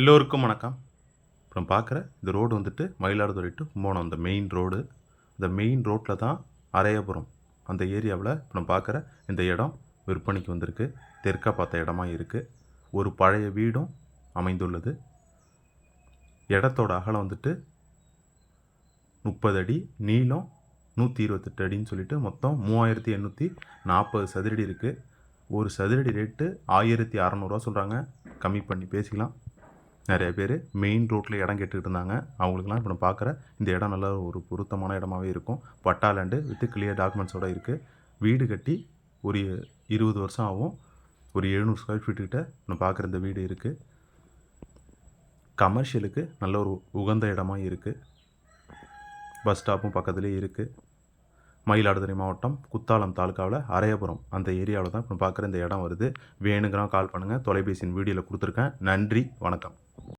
எல்லோருக்கும் வணக்கம். இப்போ நம்ம பார்க்குற இந்த ரோடு வந்துட்டு மயிலாடுதுறை டு கும்போணம் அந்த மெயின் ரோடு இந்த மெயின் ரோட்டில் தான் அரையபுரம். அந்த ஏரியாவில் இப்போ நம்ம பார்க்குற இந்த இடம் விற்பனைக்கு வந்திருக்கு. தெற்கா பார்த்த இடமா இருக்குது ஒரு பழைய வீடும் அமைந்துள்ளது. இடத்தோட அகலம் வந்துட்டு முப்பது அடி நீளம் நூற்றி இருபத்தெட்டு அடின்னு சொல்லிட்டு மொத்தம் மூவாயிரத்தி எண்ணூற்றி நாற்பது சதுரடி இருக்குது ஒரு சதுரடி ரேட்டு ஆயிரத்தி அறநூறுவா சொல்கிறாங்க கம்மி பண்ணி பேசிக்கலாம். நிறைய பேர் மெயின் ரோட்டில் இடம் கேட்டுக்கிட்டு இருந்தாங்க. அவங்களுக்குலாம் இப்போ நான் பார்க்குற இந்த இடம் நல்ல ஒரு பொருத்தமான இடமாவே இருக்கும். பட்டா லேண்டு வித்து கிளியர் டாக்குமெண்ட்ஸோட இருக்குது வீடு கட்டி ஒரு இருபது வருஷம் ஆகும். ஒரு எழுநூறு ஸ்கொயர் ஃபீட் கிட்ட பார்க்குற இந்த வீடு இருக்குது கமர்ஷியலுக்கு நல்ல ஒரு உகந்த இடமா இருக்குது பஸ் ஸ்டாப்பும் பக்கத்துலேயே இருக்குது மயிலாடுதுறை மாவட்டம் குத்தாலம் தாலுக்காவில் அரையபுரம் அந்த ஏரியாவில் தான் இப்போ பார்க்குற இந்த இடம் வருது. வேணுங்கிறோம் கால் பண்ணுங்கள் தொலைபேசியின் வீடியோவில் கொடுத்துருக்கேன். நன்றி. வணக்கம்.